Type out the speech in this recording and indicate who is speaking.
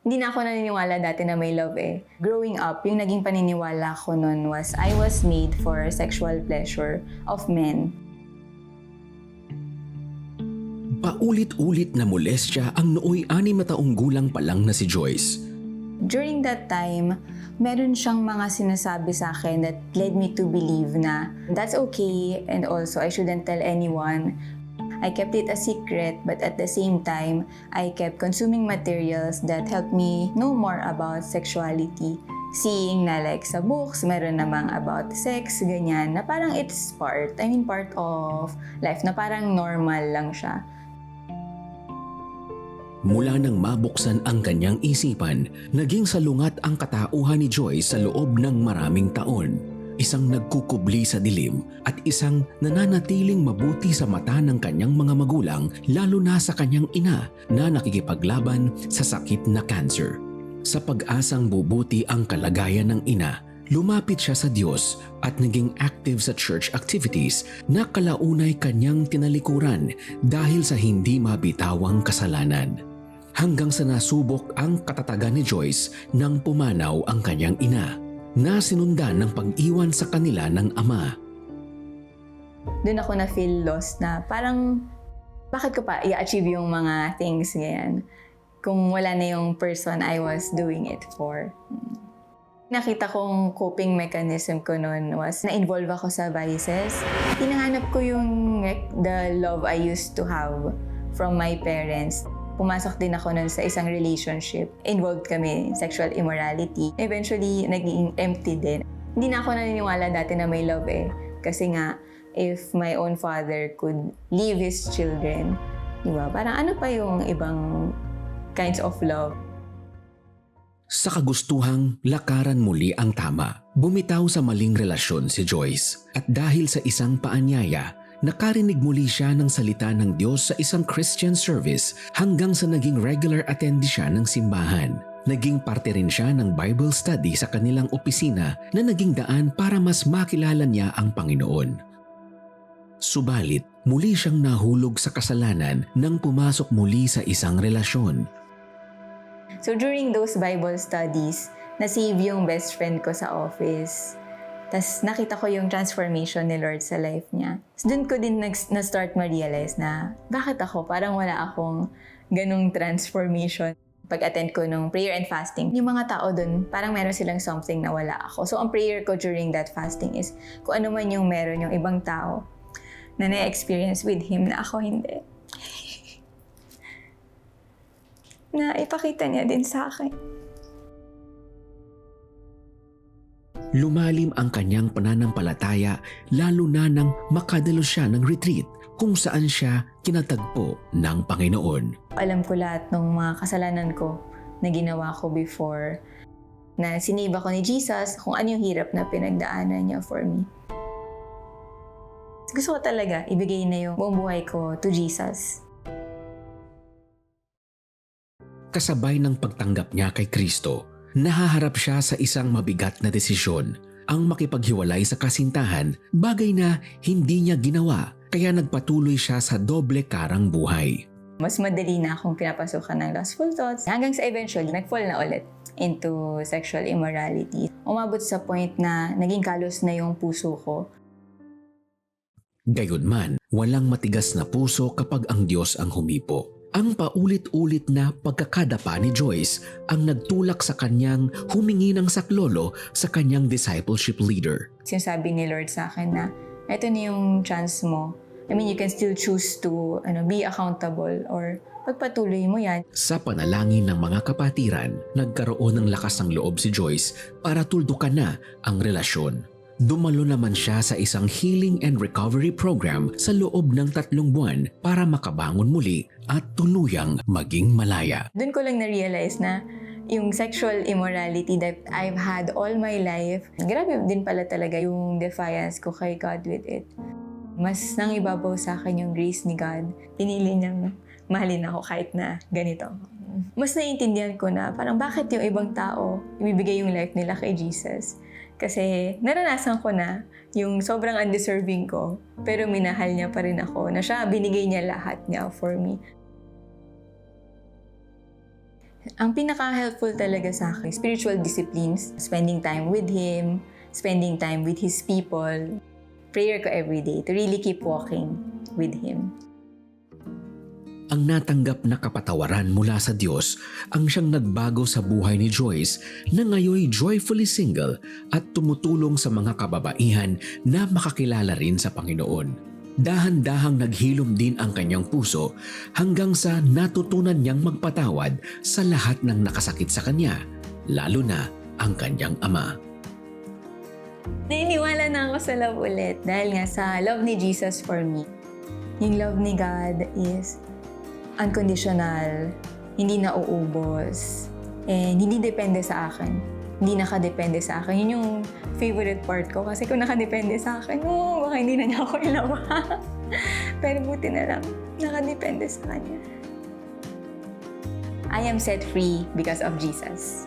Speaker 1: Hindi na ako naniniwala dati na may love eh. Growing up, yung naging paniniwala ko noon was I was made for sexual pleasure of men.
Speaker 2: Paulit-ulit na molestya ang nooy anim na taong gulang pa lang na si Joyce.
Speaker 1: During that time, meron siyang mga sinasabi sa akin that led me to believe na that's okay and also I shouldn't tell anyone. I kept it a secret but at the same time, I kept consuming materials that helped me know more about sexuality. Seeing na like sa books, meron namang about sex, ganyan, na parang it's part, I mean part of life, na parang normal lang siya.
Speaker 2: Mula nang mabuksan ang kanyang isipan, naging salungat ang katauhan ni Joyce sa loob ng maraming taon. Isang nagkukubli sa dilim at isang nananatiling mabuti sa mata ng kanyang mga magulang lalo na sa kanyang ina na nakikipaglaban sa sakit na cancer. Sa pag-asang bubuti ang kalagayan ng ina, lumapit siya sa Diyos at naging active sa church activities na kalaunay kanyang tinalikuran dahil sa hindi mabitawang kasalanan. Hanggang sa nasubok ang katatagan ni Joyce nang pumanaw ang kanyang ina na sinundan ng pag-iwan sa kanila ng ama.
Speaker 1: doon ako na feel lost na parang bakit ko pa i-achieve yung mga things ganyan kung wala na yung person I was doing it for. Nakita kong coping mechanism ko noon was na-involve ako sa vices. Hinahanap ko yung the love I used to have from my parents. Pumasok din ako noon sa isang relationship. Involved kami in sexual immorality. Eventually, naging empty din. Hindi na ako naniniwala dati na may love eh. Kasi nga, if my own father could leave his children, di ba? Parang ano pa yung ibang kinds of love?
Speaker 2: Sa kagustuhang lakaran muli ang tama, bumitaw sa maling relasyon si Joyce at dahil sa isang paanyaya, nakarinig muli siya ng salita ng Diyos sa isang Christian service hanggang sa naging regular attendee siya ng simbahan. Naging parte rin siya ng Bible study sa kanilang opisina na naging daan para mas makilala niya ang Panginoon. Subalit, muli siyang nahulog sa kasalanan nang pumasok muli sa isang relasyon.
Speaker 1: So during those Bible studies, na-save yung best friend ko sa office. Tapos nakita ko yung transformation ni Lord sa life niya. So doon ko din na-start ma-realize na bakit ako, parang wala akong ganung transformation. Pag-attend ko nung prayer and fasting, yung mga tao doon, parang meron silang something na wala ako. So ang prayer ko during that fasting is kung ano man yung meron yung ibang tao na na-experience with Him na ako hindi. na ipakita niya din sa akin.
Speaker 2: Lumalim ang kanyang pananampalataya lalo na nang makadalo siya ng retreat kung saan siya kinatagpo ng Panginoon.
Speaker 1: Alam ko lahat ng mga kasalanan ko na ginawa ko before na siniba ko ni Jesus kung ano yung hirap na pinagdaanan niya for me. Gusto ko talaga ibigay na yung buong buhay ko to Jesus.
Speaker 2: Kasabay ng pagtanggap niya kay Kristo, nahaharap siya sa isang mabigat na desisyon, ang makipaghiwalay sa kasintahan, bagay na hindi niya ginawa kaya nagpatuloy siya sa doble karang buhay.
Speaker 1: Mas madali na akong pinapasukan ng lustful thoughts hanggang sa eventually nag-fall na ulit into sexual immorality. Umabot sa point na naging kalos na yung puso ko.
Speaker 2: Gayunman, walang matigas na puso kapag ang Diyos ang humipo. Ang paulit-ulit na pagkakadapa ni Joyce ang nagtulak sa kanyang humingi ng saklolo sa kanyang discipleship leader.
Speaker 1: Sinasabi ni Lord sa akin na ito na yung chance mo. I mean, you can still choose to ano, be accountable or pagpatuloy mo yan.
Speaker 2: Sa panalangin ng mga kapatiran, nagkaroon ng lakas ng loob si Joyce para tuldukan na ang relasyon. Dumalo naman siya sa isang healing and recovery program sa loob ng tatlong buwan para makabangon muli at tuluyang maging malaya.
Speaker 1: Doon ko lang na-realize na yung sexual immorality that I've had all my life, grabe din pala talaga yung defiance ko kay God with it. Mas nangibabaw sa akin yung grace ni God. Pinili niyang mahalin ako kahit na ganito. Mas naiintindihan ko na parang bakit yung ibang tao ibibigay yung life nila kay Jesus. Kasi naranasan ko na yung sobrang undeserving ko, pero minahal niya pa rin ako, na siya binigay niya lahat niya for me. Ang pinaka-helpful talaga sa akin, spiritual disciplines, spending time with Him, spending time with His people. Prayer ko every day to really keep walking with Him.
Speaker 2: Ang natanggap na kapatawaran mula sa Diyos ang siyang nagbago sa buhay ni Joyce na ngayoy joyfully single at tumutulong sa mga kababaihan na makakilala rin sa Panginoon. Dahan-dahang naghilom din ang kanyang puso hanggang sa natutunan niyang magpatawad sa lahat ng nakasakit sa kanya, lalo na ang kanyang ama.
Speaker 1: Naniniwala na ako sa love ulit dahil nga sa love ni Jesus for me. Yung love ni God is unconditional, hindi nauubos, and hindi depende sa akin. Hindi nakadepende sa akin. Yun yung favorite part ko kasi kung nakadepende sa akin, oh, baka hindi na niya ako ilawa. Pero buti na lang, nakadepende sa kanya. I am set free because of Jesus.